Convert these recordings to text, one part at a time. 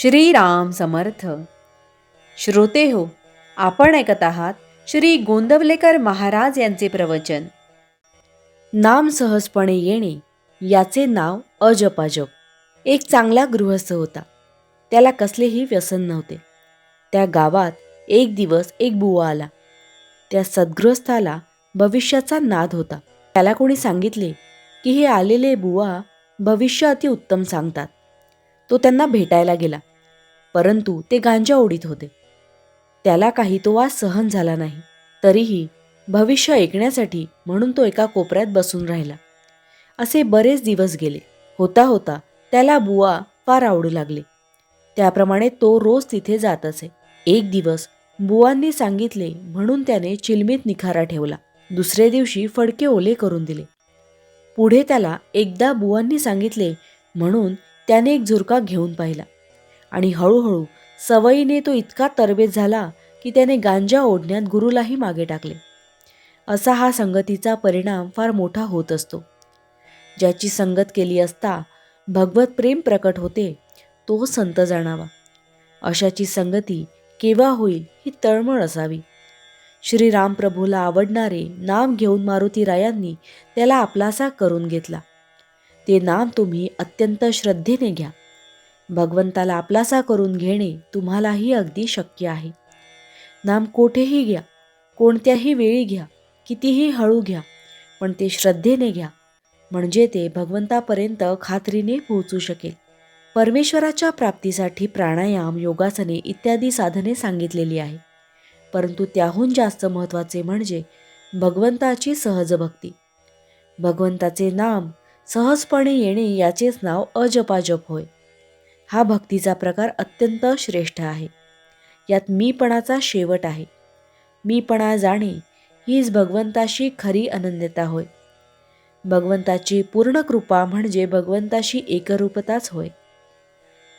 श्रीराम समर्थ. श्रोते हो आपण ऐकत आहात श्री गोंदवलेकर महाराज यांचे प्रवचन. नाम सहजपणे येणे याचे नाव अजपाजप. एक चांगला गृहस्थ होता. त्याला कसलेही व्यसन नव्हते. त्या गावात एक दिवस एक बुवा आला. त्या सद्गृहस्थाला भविष्याचा नाद होता. त्याला कोणी सांगितले की हे आलेले बुवा भविष्य अति उत्तम सांगतात. तो त्यांना भेटायला गेला. परंतु ते गांजा ओढीत होते. त्याला काही तो वास सहन झाला नाही. तरीही भविष्य ऐकण्यासाठी म्हणून तो एका कोपऱ्यात बसून राहिला. असे बरेच दिवस गेले. होता होता त्याला बुवा फार आवडू लागले. त्याप्रमाणे तो रोज तिथे जात असे. एक दिवस बुवांनी सांगितले म्हणून त्याने चिलमीत निखारा ठेवला. दुसरे दिवशी फडके ओले करून दिले. पुढे त्याला एकदा बुवांनी सांगितले म्हणून त्याने एक झुरका घेऊन पाहिला. आणि हळूहळू सवयीने तो इतका तरबेज झाला की त्याने गांजा ओढण्यात गुरुलाही मागे टाकले. असा हा संगतीचा परिणाम फार मोठा होत असतो. ज्याची संगत केली असता भगवत प्रेम प्रकट होते तो संत जाणावा. अशाची संगती केव्हा होईल ही तळमळ असावी. श्रीरामप्रभूला आवडणारे नाम घेऊन मारुतीरायांनी त्याला आपलासा करून घेतला. ते नाम तुम्ही अत्यंत श्रद्धेने घ्या. भगवंताला आपलासा करून घेणे तुम्हालाही अगदी शक्य आहे. नाम कोठेही घ्या कोणत्याही वेळी घ्या कितीही हळू घ्या पण ते श्रद्धेने घ्या म्हणजे ते भगवंतापर्यंत खात्रीने पोहोचू शकेल. परमेश्वराच्या प्राप्तीसाठी प्राणायाम योगासने इत्यादी साधने सांगितलेली आहे. परंतु त्याहून जास्त महत्त्वाचे म्हणजे भगवंताची सहज भक्ती. भगवंताचे नाम सहजपणे येणे याचेच नाव अजपाजप होय. हा भक्तीचा प्रकार अत्यंत श्रेष्ठ आहे. यात मीपणाचा शेवट आहे. मीपणा जाणे हीच भगवंताशी खरी अनन्यता होय. भगवंताची पूर्ण कृपा म्हणजे भगवंताशी एकरूपताच होय.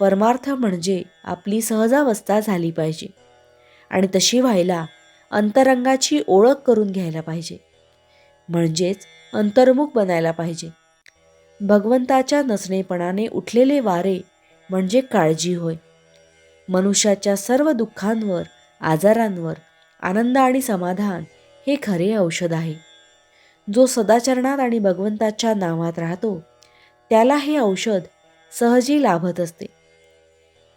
परमार्थ म्हणजे आपली सहजावस्था झाली पाहिजे. आणि तशी व्हायला अंतरंगाची ओळख करून घ्यायला पाहिजे. म्हणजेच अंतर्मुख बनायला पाहिजे. भगवंताच्या नसणेपणाने उठलेले वारे म्हणजे काळजी होय. मनुष्याच्या सर्व दुःखांवर आजारांवर आनंद आणि समाधान हे खरे औषध आहे. जो सदाचरणात आणि भगवंताच्या नावात राहतो त्याला हे औषध सहजी लाभत असते.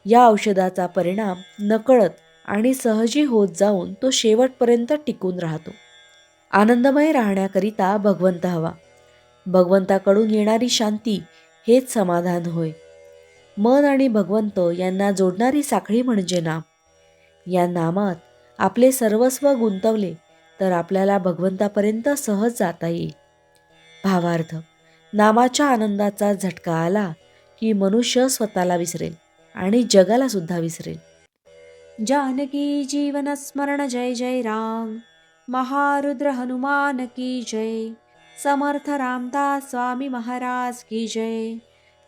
या औषधाचा परिणाम नकळत आणि सहजी होत जाऊन तो शेवटपर्यंत टिकून राहतो. आनंदमय राहण्याकरिता भगवंत हवा. भगवंताकडून येणारी शांती हेच समाधान होय. मन आणि भगवंत यांना जोडणारी साखळी म्हणजे नाम. या नामात आपले सर्वस्व गुंतवले तर आपल्याला भगवंतापर्यंत सहज जाता येईल. भावार्थ नामाच्या आनंदाचा झटका आला की मनुष्य स्वतःला विसरेल आणि जगाला सुद्धा विसरेल. जानकी जीवन स्मरण जय जय राम. महारुद्र हनुमान की जय. समर्थ रामदास स्वामी महाराज की जय.